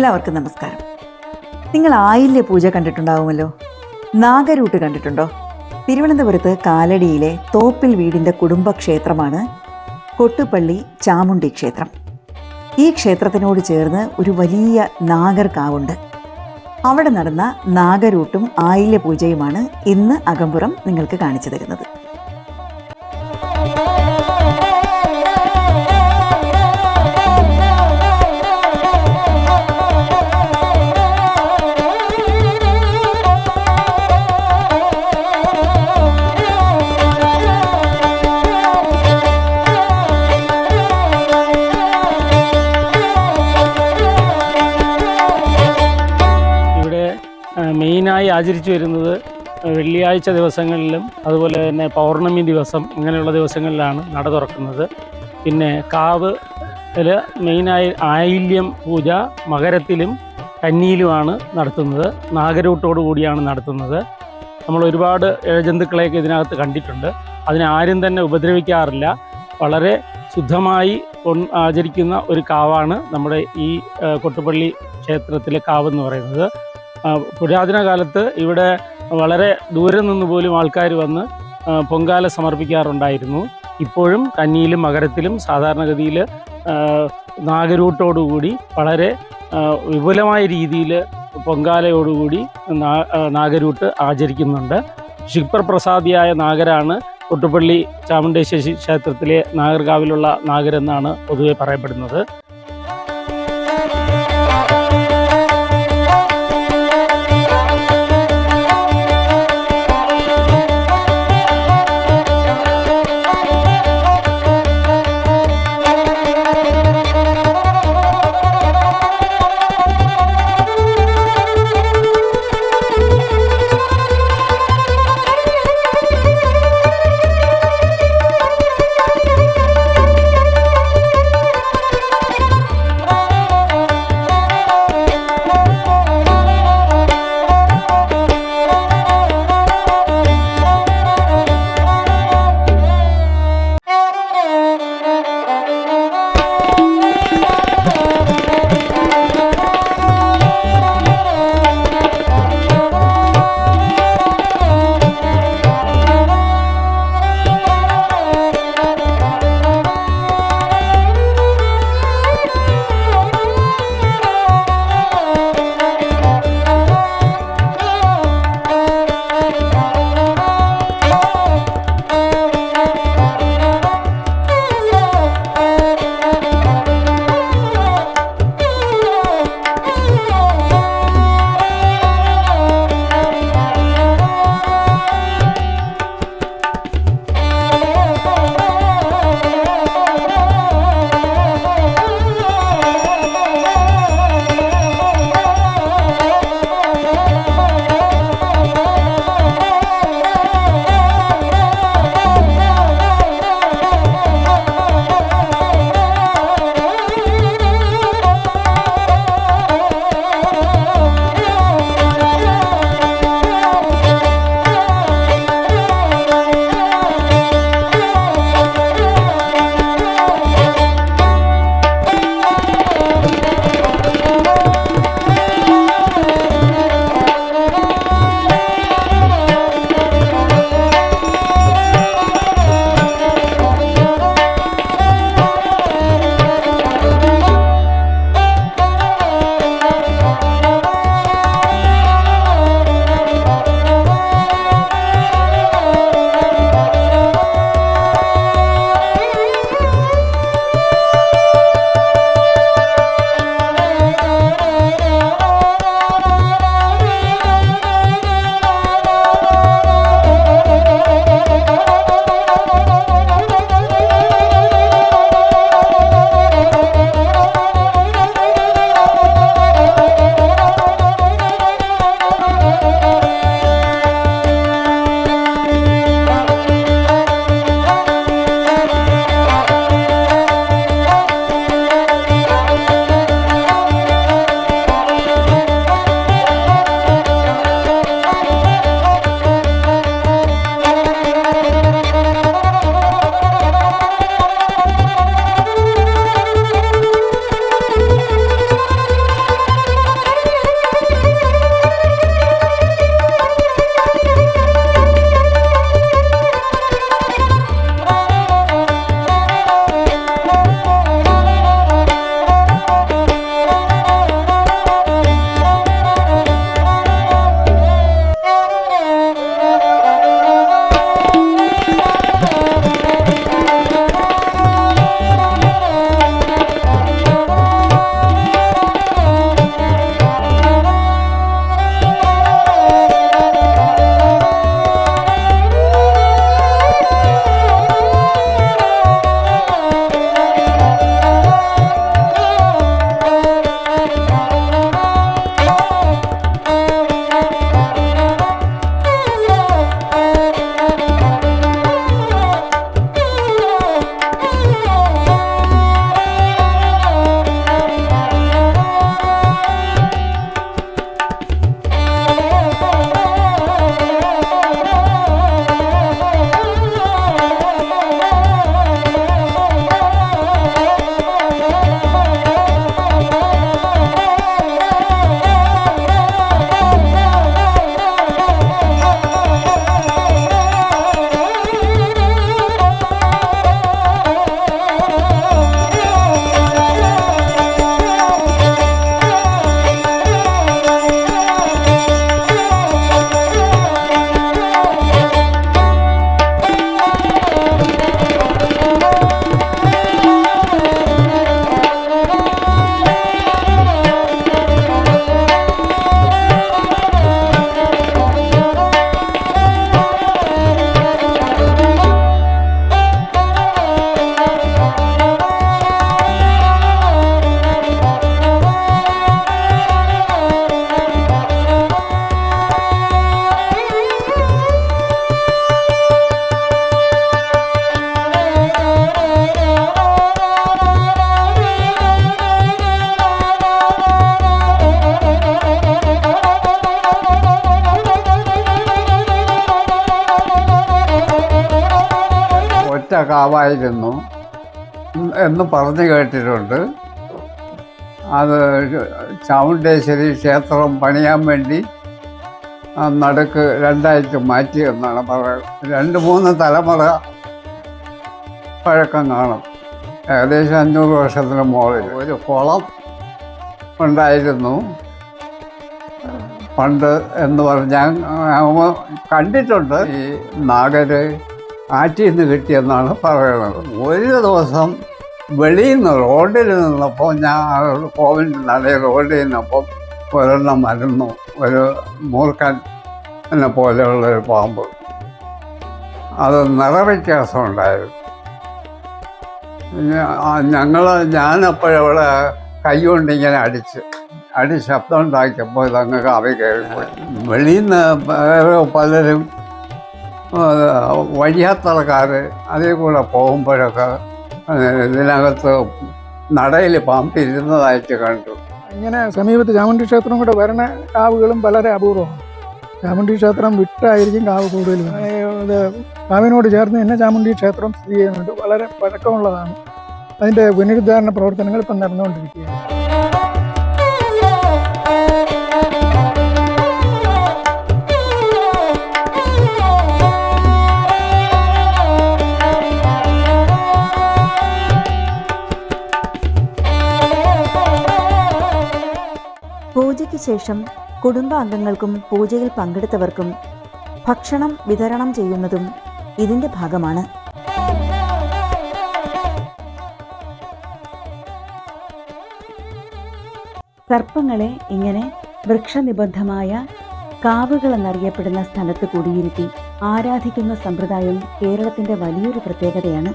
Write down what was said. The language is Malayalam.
എല്ലാവർക്കും നമസ്കാരം. നിങ്ങൾ ആയില്യ പൂജ കണ്ടിട്ടുണ്ടാവുമല്ലോ? നാഗരൂട്ട് കണ്ടിട്ടുണ്ടോ? തിരുവനന്തപുരത്ത് കാലടിയിലെ തോപ്പിൽ വീടിന്റെ കുടുംബക്ഷേത്രമാണ് കൊട്ടുപള്ളി ചാമുണ്ടി ക്ഷേത്രം. ഈ ക്ഷേത്രത്തിനോട് ചേർന്ന് ഒരു വലിയ നാഗർകാവുണ്ട്. അവിടെ നടന്ന നാഗരൂട്ടും ആയില്യ പൂജയുമാണ് ഇന്ന് അകമ്പുറം നിങ്ങൾക്ക് കാണിച്ചു തരുന്നത്. മെയിനായി ആചരിച്ചു വരുന്നത് വെള്ളിയാഴ്ച ദിവസങ്ങളിലും അതുപോലെ തന്നെ പൗർണമി ദിവസം ഇങ്ങനെയുള്ള ദിവസങ്ങളിലാണ് നട തുറക്കുന്നത്. പിന്നെ കാവ് മെയിനായി ആയില്യം പൂജ മകരത്തിലും കന്നിയിലുമാണ് നടത്തുന്നത്. നാഗരൂട്ടോടു കൂടിയാണ് നടത്തുന്നത്. നമ്മൾ ഒരുപാട് ഇഴജന്തുക്കളെയൊക്കെ ഇതിനകത്ത് കണ്ടിട്ടുണ്ട്. അതിനെ ആരും തന്നെ ഉപദ്രവിക്കാറില്ല. വളരെ ശുദ്ധമായി ആചരിക്കുന്ന ഒരു കാവാണ് നമ്മുടെ ഈ കൊട്ടുപള്ളി ക്ഷേത്രത്തിലെ കാവ് എന്ന് പറയുന്നത്. പുരാതന കാലത്ത് ഇവിടെ വളരെ ദൂരെ നിന്ന് പോലും ആൾക്കാർ വന്ന് പൊങ്കാല സമർപ്പിക്കാറുണ്ടായിരുന്നു. ഇപ്പോഴും കന്നിയിലും മകരത്തിലും സാധാരണഗതിയിൽ നാഗരൂട്ടോടുകൂടി വളരെ വിപുലമായ രീതിയിൽ പൊങ്കാലയോടുകൂടി നാഗരൂട്ട് ആചരിക്കുന്നുണ്ട്. ക്ഷിപ്രപ്രസാദിയായ നാഗരാണ് കൊട്ടുപ്പള്ളി ചാമുണ്ടേശ്വരി ക്ഷേത്രത്തിലെ നാഗർകാവിലുള്ള നാഗരെന്നാണ് പൊതുവെ പറയപ്പെടുന്നത്. കാവായിരുന്നു. എന്ന് പറഞ്ഞു കേട്ടിട്ടുണ്ട്. അത് ചാമുണ്ടേശ്വരി ക്ഷേത്രം പണിയാൻ വേണ്ടി നടുക്ക് രണ്ടായിട്ട് മാറ്റി എന്നാണ് പറയുന്നത്. രണ്ട് മൂന്ന് തലമുറ പഴക്കം കാണും. ഏകദേശം അഞ്ഞൂറ് വർഷത്തിന് മുകളിൽ. ഒരു കുളം ഉണ്ടായിരുന്നു. പണ്ട് എന്ന് പറഞ്ഞാൽ കണ്ടിട്ടുണ്ട്. ഈ നാഗര് ആറ്റിൽ നിന്ന് കിട്ടിയെന്നാണ് പറയുന്നത് ഒരു ദിവസം വെളിയിൽ നിന്ന് റോഡിൽ നിന്നപ്പോൾ ഞാൻ കോവിന്റെ നടയിൽ റോഡിൽ നിന്നപ്പോൾ ഒരെണ്ണം മരുന്നു ഒരു മൂർക്കൻ എന്നെ പോലെയുള്ള ഒരു പാമ്പ്. അത് നിറവ്യത്യാസം ഉണ്ടായിരുന്നു. ഞങ്ങൾ ഞാനപ്പോഴവിടെ കൈ കൊണ്ട് ഇങ്ങനെ അടിച്ച് അടി ശബ്ദം ഉണ്ടാക്കിയപ്പോൾ ഇതങ്ങ് കവി കയറിപ്പോയി. വെളിയിൽ നിന്ന് പലരും വഴിയാത്തറക്കാർ അതേ കൂടെ പോകുമ്പോഴൊക്കെ ഇതിനകത്ത് നടയിൽ പാമ്പിരുന്നതായിട്ട് കണ്ടു. ഇങ്ങനെ സമീപത്ത് ചാമുണ്ടി ക്ഷേത്രം കൂടെ വരണ കാവുകളും വളരെ അപൂർവമാണ്. ചാമുണ്ടി ക്ഷേത്രം വിട്ടായിരിക്കും കാവ് കൂടുതൽ ഇത് കാവിനോട് ചേർന്ന് തന്നെ ചാമുണ്ടി ക്ഷേത്രം സ്ഥിതി ചെയ്യുന്നുണ്ട്. വളരെ പഴക്കമുള്ളതാണ്. അതിന്റെ പുനരുദ്ധാരണ പ്രവർത്തനങ്ങൾ ഇപ്പം നടന്നുകൊണ്ടിരിക്കുകയാണ്. പൂജയ്ക്ക് ശേഷം കുടുംബാംഗങ്ങൾക്കും പൂജയിൽ പങ്കെടുത്തവർക്കും ഭക്ഷണം വിതരണം ചെയ്യുന്നതും ഇതിന്റെ ഭാഗമാണ്. സർപ്പങ്ങളെ ഇങ്ങനെ വൃക്ഷനിബദ്ധമായ കാവുകൾ എന്നറിയപ്പെടുന്ന സ്ഥലത്ത് കൂടിയിരുത്തി ആരാധിക്കുന്ന സമ്പ്രദായം കേരളത്തിന്റെ വലിയൊരു പ്രത്യേകതയാണ്.